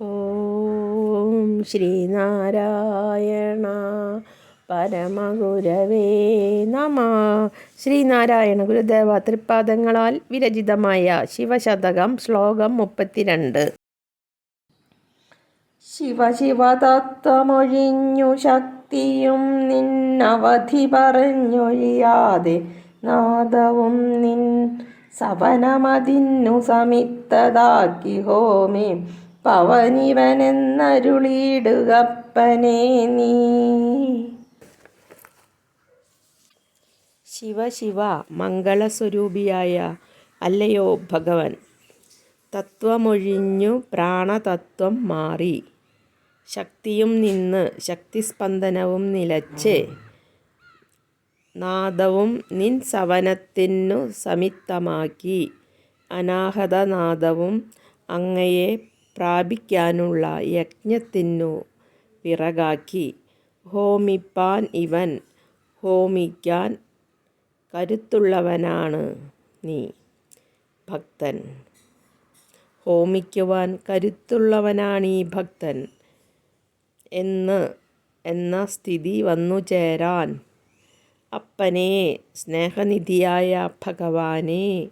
ഓം ശ്രീനാരായണ പരമഗുരവേ നമ. ശ്രീനാരായണ ഗുരുദേവ തൃപ്പാദങ്ങളാൽ വിരചിതമായ ശിവശതകം ശ്ലോകം മുപ്പത്തിരണ്ട്. ശിവ ശിവ തത്വമൊഴിഞ്ഞു ശക്തിയും നിന്നവധി പറഞ്ഞൊഴിയാതെ നാദവും നിൻ സവനമതിന്നു സമിത്തതാക്കി ഹോമേ. പവനിവനെന്നരുളിയിടുകപ്പനെ നീ. ശിവ ശിവ മംഗളസ്വരൂപിയായ അല്ലയോ ഭഗവൻ. തത്വമൊഴിഞ്ഞു പ്രാണതത്വം മാറി. ശക്തിയും നിന്ന് ശക്തിസ്പന്ദനവും നിലച്ച് നാദവും നിൻ സവനത്തിനു സമിത്തമാക്കി. അനാഹതനാദവും അങ്ങയെ പ്രാപിക്കാനുള്ള യജ്ഞത്തിനു പിറകാക്കി. ഹോമിപ്പാൻ ഇവൻ ഹോമിക്കാൻ കരുത്തുള്ളവനാണ് നീ. ഭക്തൻ. ഹോമിക്കുവാൻ ഈ ഭക്തൻ. എന്ന് എന്ന സ്ഥിതി വന്നു ചേരാൻ. അപ്പനെ സ്നേഹനിധിയായ ഭഗവാനെ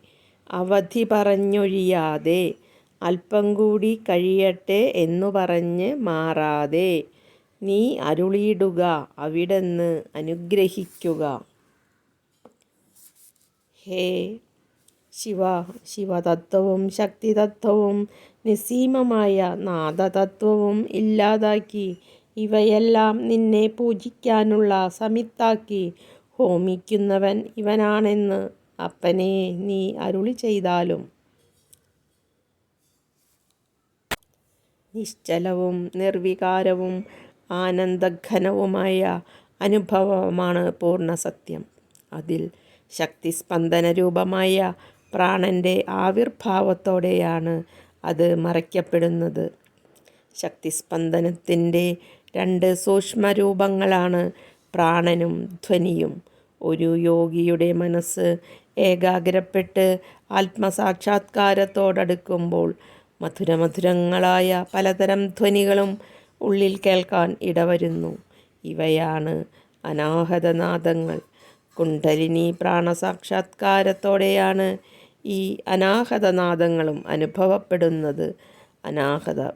അവധി പറഞ്ഞൊഴിയാതെ അല്പം കൂടി കഴിയട്ടെ എന്നു പറഞ്ഞ് മാറാതെ നീ അരുളിയിടുക അവിടുന്ന് അനുഗ്രഹിക്കുക. ഹേ ശിവ ശിവതത്വവും ശക്തിതത്വവും നിസ്സീമമായ നാദതത്വവും ഇല്ലാതാക്കി ഇവയെല്ലാം നിന്നെ പൂജിക്കാനുള്ള സമിത്താക്കി ഹോമിക്കുന്നവൻ ഇവനാണെന്ന് അപ്പനെ നീ അരുളി ചെയ്താലും. നിശ്ചലവും നിർവികാരവും ആനന്ദഘനവുമായ അനുഭവമാണ് പൂർണ സത്യം അതിൽ ശക്തിസ്പന്ദന രൂപമായ പ്രാണന്റെ ആവിർഭാവത്തോടെയാണ് അത് മറയ്ക്കപ്പെടുന്നത്. ശക്തിസ്പന്ദനത്തിന്റെ രണ്ട് സൂക്ഷ്മരൂപങ്ങളാണ് പ്രാണനും ധ്വനിയും. ഒരു യോഗിയുടെ മനസ്സ് ഏകാഗ്രപ്പെട്ട് ആത്മസാക്ഷാത്കാരത്തോടടുക്കുമ്പോൾ മധുരമധുരങ്ങളായ പലതരം ധ്വനികളും ഉള്ളിൽ കേൾക്കാൻ ഇടവരുന്നു. ഇവയാണ് അനാഹതനാദങ്ങൾ. കുണ്ടലിനി പ്രാണസാക്ഷാത്കാരത്തോടെയാണ് ഈ അനാഹതനാദങ്ങളും അനുഭവപ്പെടുന്നത്. അനാഹത.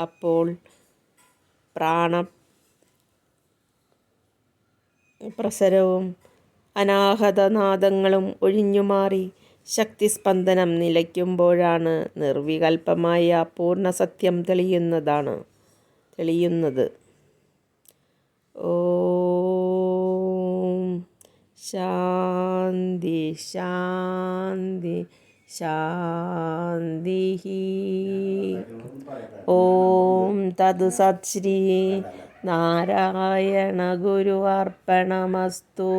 അപ്പോൾ പ്രാണ പ്രസരവും അനാഹതനാദങ്ങളും ഒഴിഞ്ഞുമാറി ശക്തിസ്പന്ദനം നിലയ്ക്കുമ്പോഴാണ് നിർവികൽപ്പമായ പൂർണസത്യം തെളിയുന്നതാണ് തെളിയുന്നത്. ഓം ശാന്തി ശാന്തി ശാന്തി ഓം തത് സത് ശ്രീ നാരായണ ഗുരു അർപ്പണമസ്തു.